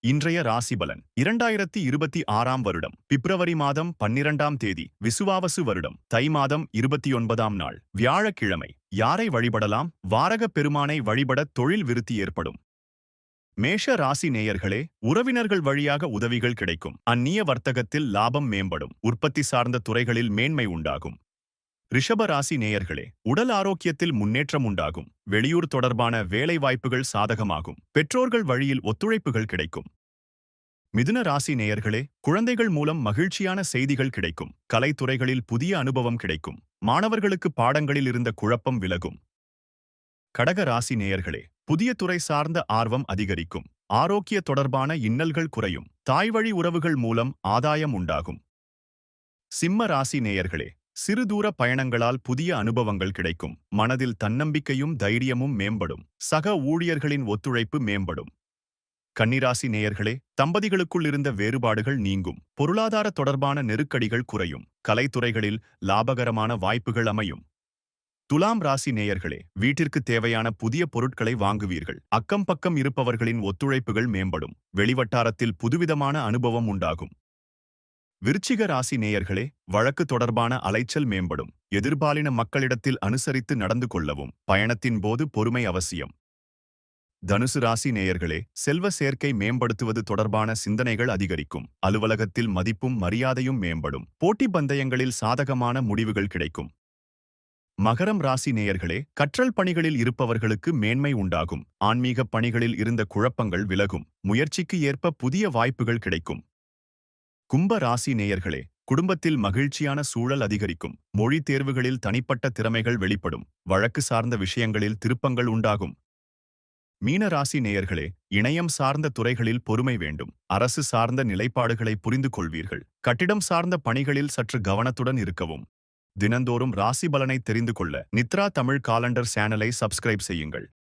இன்றைய ராசிபலன். இரண்டாயிரத்தி இருபத்தி ஆறாம் வருடம். பிப்ரவரி மாதம் பன்னிரண்டாம் தேதி. விசுவாவசு வருடம். தை மாதம் இருபத்தி ஒன்பதாம் நாள். வியாழக்கிழமை. யாரை வழிபடலாம்? வாரகப் பெருமானை வழிபட தொழில் விருத்தி ஏற்படும். மேஷ ராசி நேயர்களே உறவினர்கள் வழியாக உதவிகள் கிடைக்கும். அந்நிய வர்த்தகத்தில் லாபம் மேம்படும். உற்பத்தி சார்ந்த துறைகளில் மேன்மை உண்டாகும். ரிஷபராசி நேயர்களே உடல் ஆரோக்கியத்தில் முன்னேற்றம் உண்டாகும். வெளியூர் தொடர்பான வேலை வாய்ப்புகள் சாதகமாகும். பெற்றோர்கள் வழியில் ஒத்துழைப்புகள் கிடைக்கும். மிதுன ராசி நேயர்களே குழந்தைகள் மூலம் மகிழ்ச்சியான செய்திகள் கிடைக்கும். கலைத்துறைகளில் புதிய அனுபவம் கிடைக்கும். மாணவர்களுக்கு பாடங்களில் இருந்த குழப்பம் விலகும். கடக ராசி நேயர்களே புதிய துறை சார்ந்த ஆர்வம் அதிகரிக்கும். ஆரோக்கிய தொடர்பான இன்னல்கள் குறையும். தாய்வழி உறவுகள் மூலம் ஆதாயம் உண்டாகும். சிம்ம ராசி நேயர்களே சிறுதூர பயணங்களால் புதிய அனுபவங்கள் கிடைக்கும். மனதில் தன்னம்பிக்கையும் தைரியமும் மேம்படும். சக ஊழியர்களின் ஒத்துழைப்பு மேம்படும். கன்னிராசி நேயர்களே தம்பதிகளுக்குள் இருந்த வேறுபாடுகள் நீங்கும். பொருளாதார தொடர்பான நெருக்கடிகள் குறையும். கலைத்துறைகளில் லாபகரமான வாய்ப்புகள் அமையும். துலாம் ராசி நேயர்களே வீட்டிற்கு தேவையான புதிய பொருட்களை வாங்குவீர்கள். அக்கம் பக்கம் இருப்பவர்களின் ஒத்துழைப்புகள் மேம்படும். வெளிவட்டாரத்தில் புதுவிதமான அனுபவம் உண்டாகும். விருச்சிக ராசி நேயர்களே வழக்கு தொடர்பான அலைச்சல் மேம்படும். எதிர்பாலின மக்களிடத்தில் அனுசரித்து நடந்து கொள்ளவும் பயணத்தின் போது பொறுமை அவசியம். தனுசு ராசி நேயர்களே செல்வ சேர்க்கை மேம்படுத்துவது தொடர்பான சிந்தனைகள் அதிகரிக்கும். அலுவலகத்தில் மதிப்பும் மரியாதையும் மேம்படும். போட்டி பந்தயங்களில் சாதகமான முடிவுகள் கிடைக்கும். மகரம் ராசி நேயர்களே கற்றல் பணிகளில் இருப்பவர்களுக்கு மேன்மை உண்டாகும். ஆன்மீக பணிகளில் இருந்த குழப்பங்கள் விலகும். முயற்சிக்கு ஏற்ப புதிய வாய்ப்புகள் கிடைக்கும். கும்ப ராசி நேயர்களே குடும்பத்தில் மகிழ்ச்சியான சூழல் அதிகரிக்கும். மொழி தேர்வுகளில் தனிப்பட்ட திறமைகள் வெளிப்படும். வழக்கு சார்ந்த விஷயங்களில் திருப்பங்கள் உண்டாகும். மீன ராசி நேயர்களே இணையம் சார்ந்த துறைகளில் பொறுமை வேண்டும். அரசு சார்ந்த நிலைப்பாடுகளை புரிந்து கொள்வீர்கள். கட்டிடம் சார்ந்த பணிகளில் சற்று கவனத்துடன் இருக்கவும். தினந்தோறும் ராசி பலனை தெரிந்து கொள்ள நித்ரா தமிழ் காலண்டர் சேனலை சப்ஸ்கிரைப் செய்யுங்கள்.